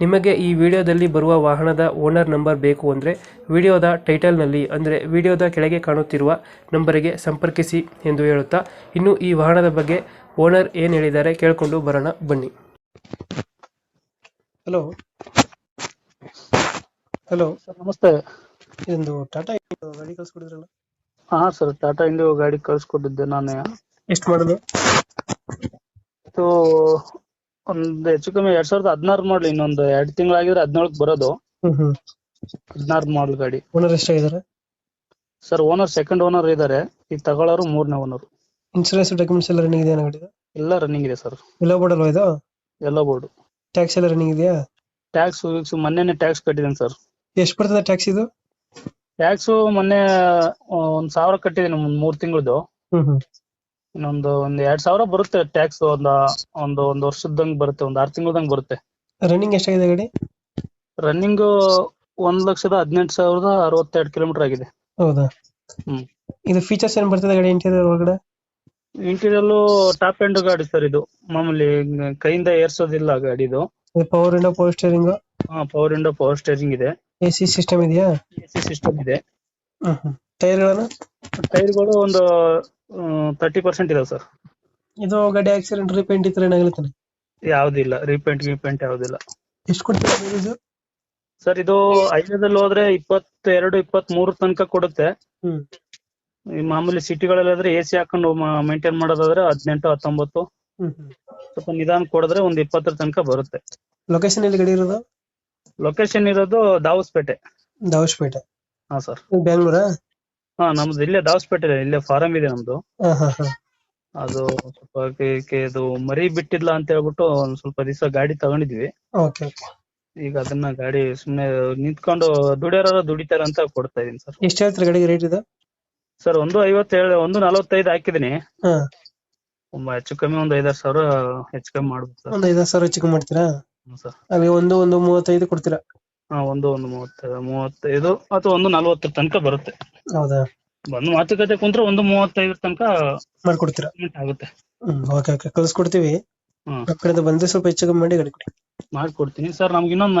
ನಿಮಗೆ ಈ ವಿಡಿಯೋದಲ್ಲಿ ಬರುವ ವಾಹನದ ಓನರ್ ನಂಬರ್ ಬೇಕು ಅಂದರೆ ವಿಡಿಯೋದ ಟೈಟಲ್ನಲ್ಲಿ ಅಂದರೆ ವಿಡಿಯೋದ ಕೆಳಗೆ ಕಾಣುತ್ತಿರುವ ನಂಬರಿಗೆ ಸಂಪರ್ಕಿಸಿ ಎಂದು ಹೇಳುತ್ತಾ ಇನ್ನು ಈ ವಾಹನದ ಬಗ್ಗೆ ಓನರ್ ಏನು ಹೇಳಿದ್ದಾರೆ ಕೇಳಿಕೊಂಡು ಬರೋಣ ಬನ್ನಿ. ಹಲೋ ಹಲೋ ಸರ್ ನಮಸ್ತೆ. ಇದೊಂದು ಟಾಟಾ ಗಾಡಿ ಕಳ್ಸ್ಕೊಡಿದ್ರಲ್ಲ? ಹಾ ಸರ್ ಟಾಟಾ ಇಂಡಿಯೋ ಗಾಡಿ ಕಳ್ಸಿಕೊಟ್ಟಿದ್ದೆ ನಾನೇ. ಎಷ್ಟು ಮಾಡೋದು ಇದು ಒಂದು ಹೆಚ್ಚು ಕಮ್ಮಿ ಎರಡ್ ಸಾವಿರದ ಹದಿನಾರು ಮಾಡಲಿ ಇನ್ನೊಂದು ಎರಡ್ ತಿಂಗಳಾಗಿದ್ರೆ ಹದಿನೇಳಕ್ಕೆ ಬರೋದು. ಹ್ಮ್ ಹ್ಮ್. ಹದಿನಾರು ಮಾಡಲ್ ಗಾಡಿ. ಓನರ್ ಎಷ್ಟಾಗಿದ್ದಾರೆ? ಸರ್ ಓನರ್ ಸೆಕೆಂಡ್ ಓನರ್ ಇದಾರೆ. ಈಗ ತಗೊಳ್ಳೋರು ಮೂರನೇ ಓನರ್ ಇನ್ಸೂರೆನ್ಸ್ ಡಾಕ್ಯುಮೆಂಟ್ಸ್ ಎಲ್ಲ ರನ್ನಿಂಗ್ ಇದೆಯಾ ಗಾಡಿ ಎಲ್ಲ ರನ್ನಿಂಗ್ ಇದೆ ಸರ್ ಎಲ್ಲ ಬೋರ್ಡ್ ಇದು? ಎಲ್ಲ ಬೋರ್ಡ್ ಟ್ಯಾಕ್ಸ್ ಎಲ್ಲ ರನ್ನಿಂಗ್ ಇದೆಯಾ? ಟ್ಯಾಕ್ಸ್ ಮೊನ್ನೆನೆ ಟ್ಯಾಕ್ಸ್ ಕಟ್ಟಿದ್ದೀನಿ ಸರ್ ಎಷ್ಟು ಬರ್ತದೆ ಟ್ಯಾಕ್ಸ್ ಇದು? ಟ್ಯಾಕ್ಸು ಮೊನ್ನೆ ಆ, ಒಂದ್ ಸಾವಿರ ಕಟ್ಟಿದ್ದೀನಿ ಒಂದ್ ಮೂರ್ ತಿಂಗಳದು. ಹ್ಮ್ ಹ್ಮ್. ಇನ್ನೊಂದು ಒಂದ್ ಎರಡ್ ಸಾವಿರ ಬರುತ್ತೆ ಟ್ಯಾಕ್ಸ್ ಒಂದ ಒಂದು ಒಂದ್ ವರ್ಷದಂಗ್ ಬರುತ್ತೆ ಒಂದ್ ಆರ್ ತಿಂಗಳದಂಗ್ ಬರುತ್ತೆ. ರನ್ನಿಂಗ್ ಎಷ್ಟಾಗಿದೆ ಗಾಡಿ? ರನ್ನಿಂಗ್ ಒಂದ್ ಲಕ್ಷದ ಹದಿನೆಂಟು ಸಾವಿರದ ಅರವತ್ತೆರಡು ಕಿಲೋಮೀಟರ್ ಆಗಿದೆ. ಹೌದಾ? ಹ್ಮ್. ಇದು ಫೀಚರ್ಸ್ ಏನ್ ಬರ್ತದೆ ಗಾಡಿ ಇಂಟೀರಿಯರ್ ಒಳಗಡೆ? ಇಂಟೀರಿಯರ್ ಟಾಪ್ ಎಂಡ್ ಗಾಡಿ ಸರ್ ಇದು. ಮಾಮೂಲಿ ಕೈಯಿಂದ ಏರ್ಸೋದಿಲ್ಲ ಗಾಡಿ ಇದು power window power steering power window power steering ಇದೆ. ಎಸಿ ಸಿಸ್ಟಮ್ ಇದೆಯಾ? ಎಸಿ ಸಿಸ್ಟಮ್ ಇದೆ. ಟೈರ್ಗಳನ್ನು ಟೈರ್ಗಳು ಒಂದು ತರ್ಟಿ ಪರ್ಸೆಂಟ್ ಇದಾವೆ ಸರ್. ಇದು ಗಾಡಿ ಆಕ್ಸಿಡೆಂಟ್ ರಿಪೇಂಟ್ ಇದ್ರೆ ಏನಾಗುತ್ತೆ ಯಾವ್ದಿಲ್ಲ ರೀಪೇಂಟ್ ಗೀಪೇಂಟ್ ಯಾವ್ದಿಲ್ಲ ಎಷ್ಟು ಕೊಡ್ತೀರಾ ಮೈಲೇಜ್ ಸರ್ ಇದು ಐದಲ್ಲಿ ಹೋದ್ರೆ ಇಪ್ಪತ್ತೆರಡು ಇಪ್ಪತ್ತ್ ಮೂರು ತನಕ ಕೊಡುತ್ತೆ. ಹ್ಮ್. ಈ ಮಾಮೂಲಿ ಸಿಟಿಗಳಲ್ಲಾದ್ರೆ ಎ ಸಿ ಹಾಕೊಂಡು ಮೇಂಟೈನ್ ಮಾಡೋದಾದ್ರೆ ಹದಿನೆಂಟು ಹತ್ತೊಂಬತ್ತು. ಹ್ಮ್ ಸ್ವಲ್ಪ ನಿಧಾನ ಕೊಡಿದ್ರೆ ಒಂದ್ ಇಪ್ಪತ್ತರ ತನಕ ಬರುತ್ತೆ. ಲೊಕೇಶನ್ ಎಲ್ಲಿ ಗಾಡಿ ಇರೋದು? ಲೊಕೇಶನ್ ಇರೋದು ದಾವಸ್ಪೇಟೆ. ದಾವಸ್ಪೇಟೆ. ಹಾ ಸರ್. ಬ್ಯಾಂಗ್ಳೂರಾ ಹಾ ನಮ್ದು ಇಲ್ಲೇ ದಾಸ್ಪೇಟೆ ಇಲ್ಲೇ ಫಾರಂ ಇದೆ ನಮ್ದು. ಹಾ ಹಾ ಹಾ. ಅದು ಸ್ವಲ್ಪ ಕೆ- ಕೆ- ಇದು ಮರಿ ಬಿಟ್ಟಿಲ್ಲ ಅಂತ ಹೇಳ್ಬಿಟ್ಟು ಒಂದ್ ಸ್ವಲ್ಪ ದಿವಸ ಗಾಡಿ ತಗೊಂಡಿದ್ವಿ. Okay okay. ಈಗ ಅದನ್ನ ಗಾಡಿ ಸುಮ್ನೆ ನಿಂತ್ಕೊಂಡು ದುಡಿಯೋರ ದುಡಿತಾರ ಅಂತ ಕೊಡ್ತಾ ಇದೀನಿ ಸರ್. ಎಷ್ಟು ಹೇಳ್ತೀರಿ ಗಾಡಿಗೆ ರೇಟ್ ಇದು? ಸರ್ ಒಂದು ಐವತ್ತೇಳು ಒಂದು ನಲವತ್ತೈದು ಹಾಕಿದೀನಿ. ಹಾ. ಹೆಚ್ಚು ಕಮ್ಮಿ ಒಂದು ಐದಾರು ಸಾವಿರ ಹೆಚ್ಚು ಕಮ್ಮಿ ಮಾಡ್ಬೋದು ಸರ್. ಒಂದ್ ಸಾವಿರ ಚಿಕ್ಕ ಮಾಡ್ತೀರಾ? ಹ್ಮ್ ಸರ್. ಅಲ್ಲಿ ಒಂದು ಒಂದು ಮೂವತ್ತೈದು ಕೊಡ್ತೀರಾ? ಹಾ ಒಂದು ಒಂದು ಮೂವತ್ತ ಮೂವತ್ತೈದು ಅಥವಾ ಒಂದು ನಲವತ್ತರ ತನಕ ಬರುತ್ತೆ. ಹೌದಾ? ಒಂದು ಮಾತುಕತೆ ಕುಂತ್ರೆ ಒಂದು ಮೂವತ್ತೈದು ತನಕ ಮಾಡ್ಕೊಡ್ತೀರಾ? payment ಆಗುತ್ತೆ. ಹ್ಮ್ ಓಕೆ ಓಕೆ ಕಳ್ಸ್ಕೊಡ್ತೀವಿ. ಹ್ಮ್. ಕಡೆಯಿಂದ ಬಂದ್ರೆ ಸ್ವಲ್ಪ ಹೆಚ್ಚು ಕಮ್ಮಿ ಮಾಡಿ ಗಾಡಿ ಕೊಡಿ. ಮಾಡ್ಕೊಡ್ತೀನಿ. ಸರ್ ನಮ್ಗೆ ಇನ್ನೊಂದು